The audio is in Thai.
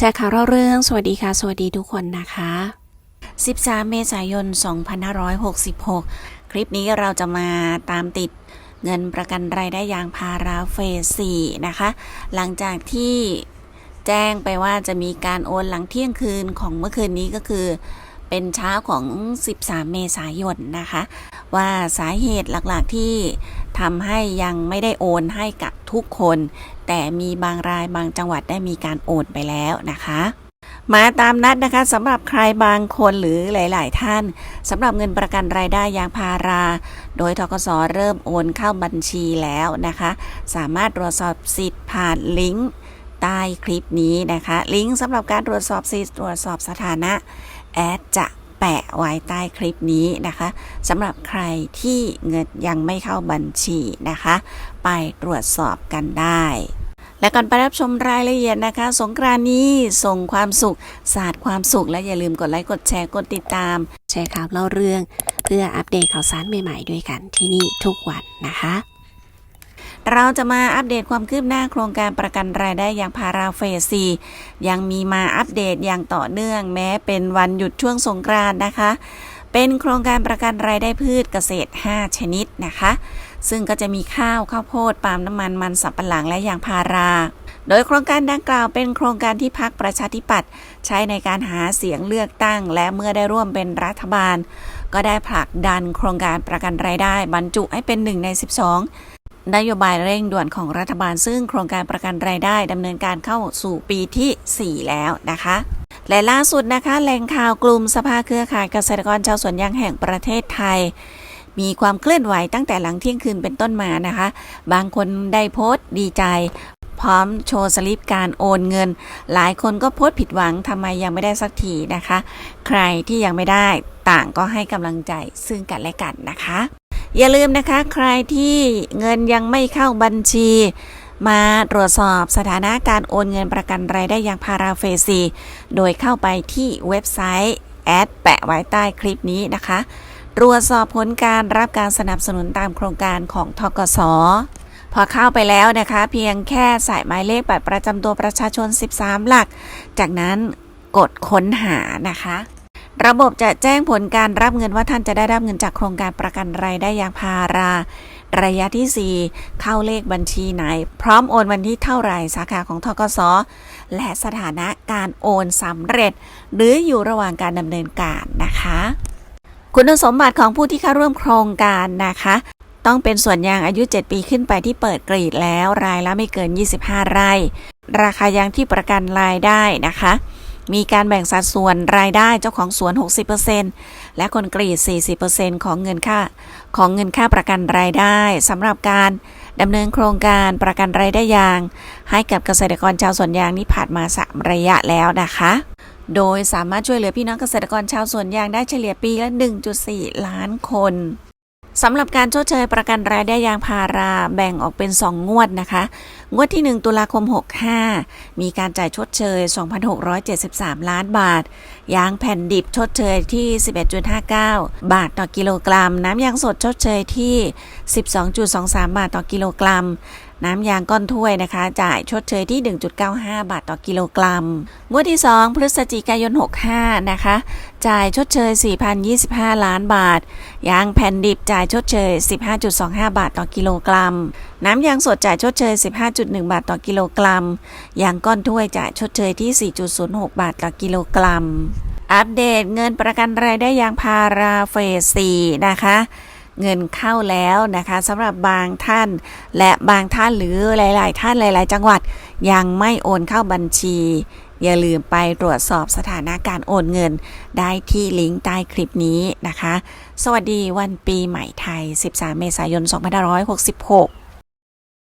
แชร์ข่าวเล่าเรื่อง สวัสดีค่ะ สวัสดีทุกคนนะคะ 13 เมษายน 2566 คลิปนี้เราจะมาตามติดเงินประกันรายได้ยางพาราเฟส4นะคะ หลังจากที่แจ้งไปว่าจะมีการโอนหลังเที่ยงคืนของเมื่อคืนนี้ก็คือ เป็นเช้าของ 13 เมษายนนะคะ ว่าสาเหตุหลักๆที่ทำให้ยังไม่ได้โอนให้กับทุกคน แต่มีบางรายบางจังหวัดได้มีการโอนไปแล้วนะคะมาตามนัดนะคะสำหรับใครบางคนหรือหลาย ๆ ท่านสำหรับเงินประกันรายได้ยางพารา โดยทกสเริ่มโอนเข้าบัญชีแล้วนะคะ สามารถตรวจสอบสิทธิ์ผ่านลิงก์ใต้คลิปนี้นะคะ ลิงก์สำหรับการตรวจสอบสิทธิ์ตรวจสอบสถานะ แอดจะแปะไว้ใต้คลิปนี้นะคะสำหรับใครที่เงินยังไม่เข้าบัญชีนะคะ ไปตรวจสอบกันได้ และก่อนไปรับชมรายละเอียดนะคะ สงกรานนี้ส่งความสุขศาสตร์ความสุข และอย่าลืมกดไลค์กดแชร์กดติดตาม แชร์ข่าวเล่าเรื่อง เพื่ออัปเดตข่าวสารใหม่ๆด้วยกันที่นี่ทุกวันนะคะ เราจะมาอัปเดตความคืบหน้าโครงการประกันรายได้อย่างพาราเฟส4ยังมีมาอัปเดตอย่างต่อเนื่อง แม้เป็นวันหยุดช่วงสงกรานต์นะคะ เป็นโครงการประกันรายได้พืชเกษตร 5 ชนิดนะคะ ซึ่งก็จะมีข้าวข้าวโพดปาล์มน้ำมันมันสับปะหลังและยางพาราโดยโครงการดังกล่าวเป็นโครงการที่พักประชาธิปัตย์ใช้ในการหาเสียงเลือกตั้ง และเมื่อได้ร่วมเป็นรัฐบาล ก็ได้ผลักดันโครงการประกันรายได้ บรรจุให้เป็นหนึ่งใน 12 นโยบายเร่งด่วนของรัฐบาลซึ่งโครงการประกันรายได้ดำเนินการเข้าสู่ปีที่ 4 แล้วนะคะและล่าสุดนะคะแหล่งข่าวกลุ่มสภาเครือข่ายเกษตรกรชาวสวนยางแห่งประเทศไทย มีความเคลื่อนไหวตั้งแต่หลังเที่ยงคืนเป็นต้นมานะคะ บางคนได้โพสต์ดีใจ พร้อมโชว์สลิปการโอนเงิน หลายคนก็โพสต์ผิดหวังทำไมยังไม่ได้สักทีนะคะ ใครที่ยังไม่ได้ต่างก็ให้กำลังใจซึ่งกันและกันนะคะ อย่าลืมนะคะใครที่เงินยังไม่เข้าบัญชี มาตรวจสอบสถานะการโอนเงินประกันรายได้อย่างพาราเฟซีโดยเข้าไปที่เว็บไซต์แอดแปะไว้ใต้คลิปนี้นะคะ ตรวจสอบผลการรับการสนับสนุนตามโครงการของทกสพอเข้าไปแล้วนะคะ เพียงแค่ใส่หมายเลขบัตรประจำตัวประชาชน 13 หลัก จากนั้นกดค้นหานะคะ ระบบจะแจ้งผลการรับเงินว่าท่านจะได้รับเงินจากโครงการประกันรายได้ยางพารา ระยะที่ 4 เข้าเลขบัญชีไหน พร้อมโอนวันที่เท่าไหร่สาขาของทกสและสถานะการโอนสำเร็จ หรืออยู่ระหว่างการดำเนินการนะคะ คุณสมบัติของผู้ที่เข้าร่วมโครงการนะคะต้องเป็นส่วนยางอายุ 7 ปีขึ้นไปที่เปิดกรีดแล้วรายละไม่เกิน 25 ไร่ ราคายางที่ประกันรายได้นะคะ มีการแบ่งสัดส่วนรายได้เจ้าของสวน 60%และคนกรีด 40%ของเงินค่าของเงินค่าประกันรายได้สำหรับการดำเนินโครงการประกันรายได้ยาง ให้กับเกษตรกรชาวสวนยางนี่ผ่านมา 3 ระยะแล้วนะคะ โดยสามารถช่วยเหลือพี่น้องเกษตรกรชาวสวนยางได้เฉลี่ยปีละ 1.4 ล้านคน สำหรับการชดเชยประกันรายได้ยางพาราแบ่งออกเป็น 2 งวดนะคะ งวดที่ 1 ตุลาคม 65 มีการจ่ายชดเชย 2,673 ล้านบาท ยางแผ่นดิบชดเชยที่ 11.59 บาทต่อกิโลกรัม น้ำยางสดชดเชยที่ 12.23 บาทต่อกิโลกรัม น้ำยางก้อนถ้วยนะคะ จ่ายชดเชยที่ 1.95 บาทต่อกิโลกรัม งวดที่ 2 พฤศจิกายน 65 นะคะ จ่ายชดเชย 4,025 ล้านบาท ยางแผ่นดิบจ่ายชดเชย 15.25 บาทต่อกิโลกรัม น้ำยางสดจ่ายชดเชย 15.1 บาทต่อกิโลกรัม ยางก้อนถ้วยจ่ายชดเชยที่ 4.06 บาทต่อกิโลกรัม อัปเดตเงินประกันรายได้ยางพาราเฟส4นะคะ เงินเข้าแล้วนะคะสำหรับบางท่าน และบางท่านหรือหลาย ๆ ท่านหลาย ๆ จังหวัดยังไม่โอนเข้าบัญชี อย่าลืมไปตรวจสอบสถานะการโอนเงิน ได้ที่ลิงก์ใต้คลิปนี้นะคะ สวัสดีวันปีใหม่ไทย 13 เมษายน 2566